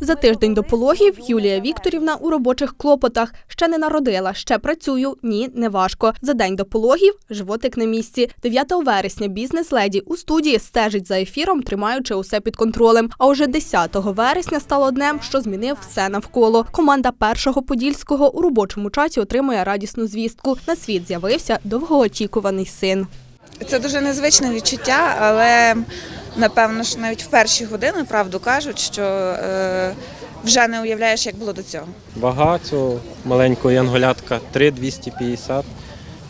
За тиждень до пологів Юлія Вікторівна у робочих клопотах ще не народила, ще працюю. Ні, не важко. За день до пологів животик на місці. 9 вересня бізнес-леді у студії стежить за ефіром, тримаючи усе під контролем. А уже 10 вересня стало днем, що змінив все навколо. Команда першого подільського у робочому чаті отримує радісну звістку. На світ з'явився довгоочікуваний син. Це дуже незвичне відчуття, але напевно ж навіть в перші години правду кажуть, що е, вже не уявляєш, як було до цього. Вага цього маленького янголятка 3,250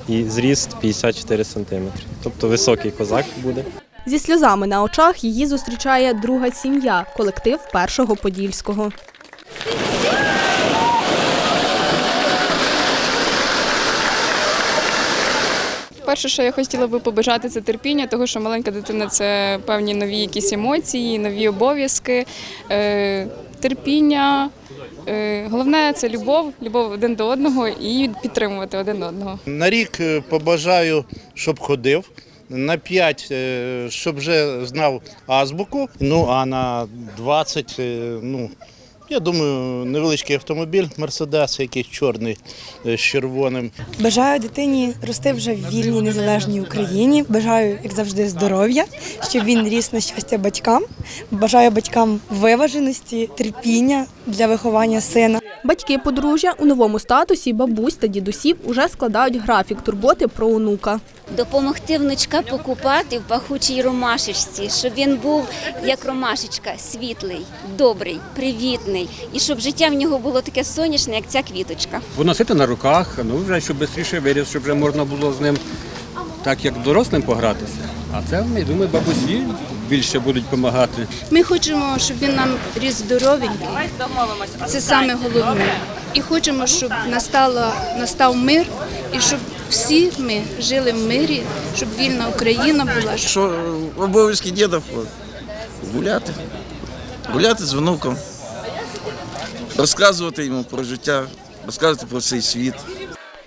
і зріст 54 сантиметри. Тобто високий козак буде. Зі сльозами на очах її зустрічає друга сім'я, колектив першого подільського. Перше, що я хотіла би побажати, це терпіння, тому що маленька дитина це певні нові якісь емоції, нові обов'язки, е, терпіння. Е, Головне це любов, любов один до одного і підтримувати один одного. На рік е, побажаю, щоб ходив. На 5, е, щоб вже знав азбуку. Ну а на 20, е, ну я думаю, невеличкий автомобіль Мерседес, якийсь чорний з червоним. Бажаю дитині рости вже в вільній незалежній Україні. Бажаю, як завжди, здоров'я, щоб він ріс на щастя батькам. Бажаю батькам виваженості, терпіння для виховання сина. Батьки подружжя у новому статусі бабусь та дідусів уже складають графік турботи про онука. Допомогти внучка покупати в пахучій ромашечці, щоб він був як ромашечка, світлий, добрий, привітний, і щоб життя в нього було таке сонячне, як ця квіточка. поносити на руках, ну вже щоб швидше виріс, щоб вже можна було з ним так як дорослим погратися. А це, я думаю, бабусі більше будуть допомагати. Ми хочемо, щоб він нам ріс здоровенький. Це саме головне. І хочемо, щоб настала, настав мир, і щоб всі ми жили в мирі, щоб вільна Україна була. Що обов'язки діда гуляти, гуляти з внуком, розказувати йому про життя, розказувати про цей світ.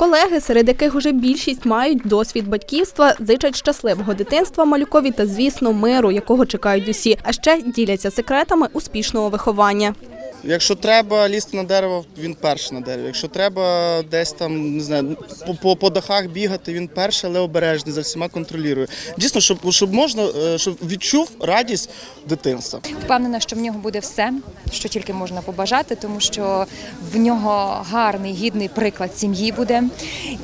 Колеги, серед яких уже більшість мають досвід батьківства, зичать щасливого дитинства малюкові та, звісно, миру, якого чекають усі. А ще діляться секретами успішного виховання. Якщо треба лізти на дерево, він перший на дереві. Якщо треба десь там не знаю, по, по, по дахах бігати, він перший, але обережний, за всіма контролює. Дійсно, щоб, щоб можна, е, щоб відчув радість дитинства. Впевнена, що в нього буде все, що тільки можна побажати, тому що в нього гарний, гідний приклад сім'ї буде.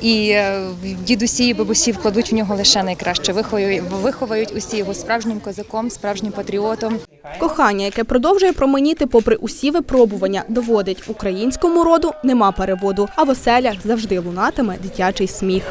І е, дідусі і бабусі вкладуть в нього лише найкраще. Виховують, виховають усі його справжнім козаком, справжнім патріотом. Кохання, яке продовжує променіти попри усі випробування, доводить українському роду нема переводу, а в оселях завжди лунатиме дитячий сміх.